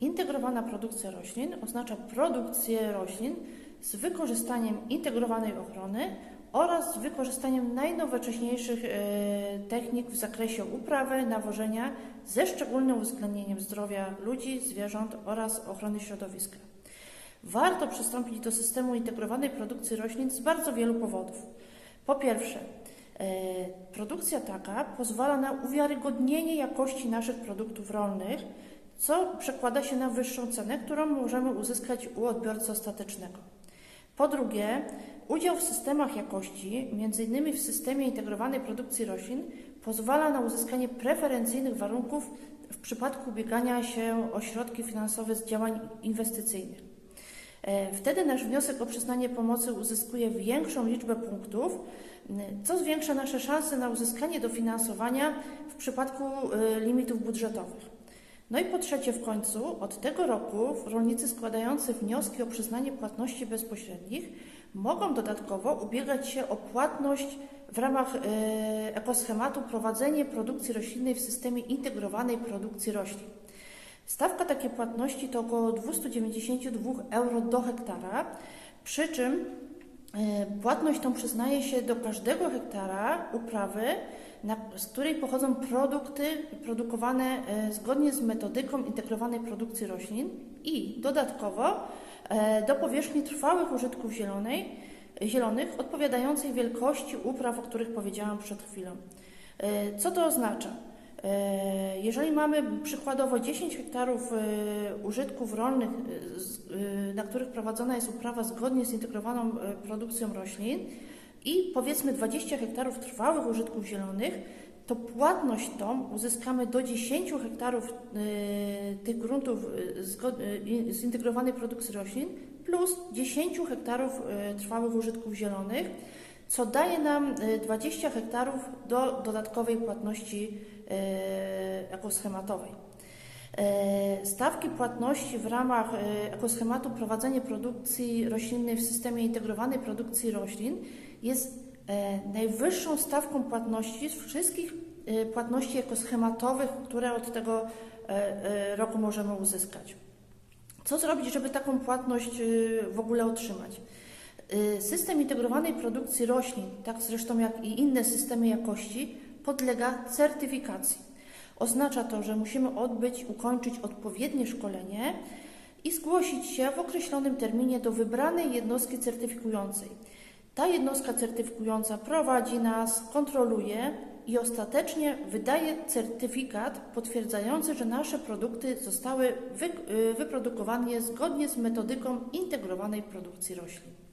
Integrowana produkcja roślin oznacza produkcję roślin z wykorzystaniem integrowanej ochrony oraz z wykorzystaniem najnowocześniejszych e, technik w zakresie uprawy, nawożenia ze szczególnym uwzględnieniem zdrowia ludzi, zwierząt oraz ochrony środowiska. Warto przystąpić do systemu integrowanej produkcji roślin z bardzo wielu powodów. Po pierwsze, e, produkcja taka pozwala na uwiarygodnienie jakości naszych produktów rolnych, co przekłada się na wyższą cenę, którą możemy uzyskać u odbiorcy ostatecznego. Po drugie, udział w systemach jakości, m.in. w systemie integrowanej produkcji roślin, pozwala na uzyskanie preferencyjnych warunków w przypadku ubiegania się o środki finansowe z działań inwestycyjnych. E, Wtedy nasz wniosek o przyznanie pomocy uzyskuje większą liczbę punktów, co zwiększa nasze szanse na uzyskanie dofinansowania w przypadku e, limitów budżetowych. No i po trzecie, w końcu, od tego roku rolnicy składający wnioski o przyznanie płatności bezpośrednich mogą dodatkowo ubiegać się o płatność w ramach e, ekoschematu prowadzenie produkcji roślinnej w systemie integrowanej produkcji roślin. Stawka takiej płatności to około 292 euro do hektara, przy czym płatność tą przyznaje się do każdego hektara uprawy, z której pochodzą produkty produkowane e, zgodnie z metodyką integrowanej produkcji roślin i dodatkowo e, do powierzchni trwałych użytków zielonej, zielonych odpowiadającej wielkości upraw, o których powiedziałam przed chwilą. E, Co to oznacza? E, Jeżeli mamy przykładowo 10 hektarów e, użytków rolnych, e, na których prowadzona jest uprawa zgodnie z integrowaną produkcją roślin i powiedzmy 20 hektarów trwałych użytków zielonych, to płatność tą uzyskamy do 10 hektarów tych gruntów zintegrowanej produkcji roślin plus 10 hektarów trwałych użytków zielonych, co daje nam e, 20 hektarów do dodatkowej płatności e, ekoschematowej. E, Stawki płatności w ramach e, ekoschematu prowadzenie produkcji roślinnej w systemie integrowanej produkcji roślin jest e, najwyższą stawką płatności z wszystkich e, płatności ekoschematowych, które od tego e, e, roku możemy uzyskać. Co zrobić, żeby taką płatność w ogóle otrzymać? Y, System integrowanej produkcji roślin, tak zresztą jak i inne systemy jakości, podlega certyfikacji. Oznacza to, że musimy odbyć, ukończyć odpowiednie szkolenie i zgłosić się w określonym terminie do wybranej jednostki certyfikującej. Ta jednostka certyfikująca prowadzi nas, kontroluje i ostatecznie wydaje certyfikat potwierdzający, że nasze produkty zostały y, wyprodukowane zgodnie z metodyką integrowanej produkcji roślin.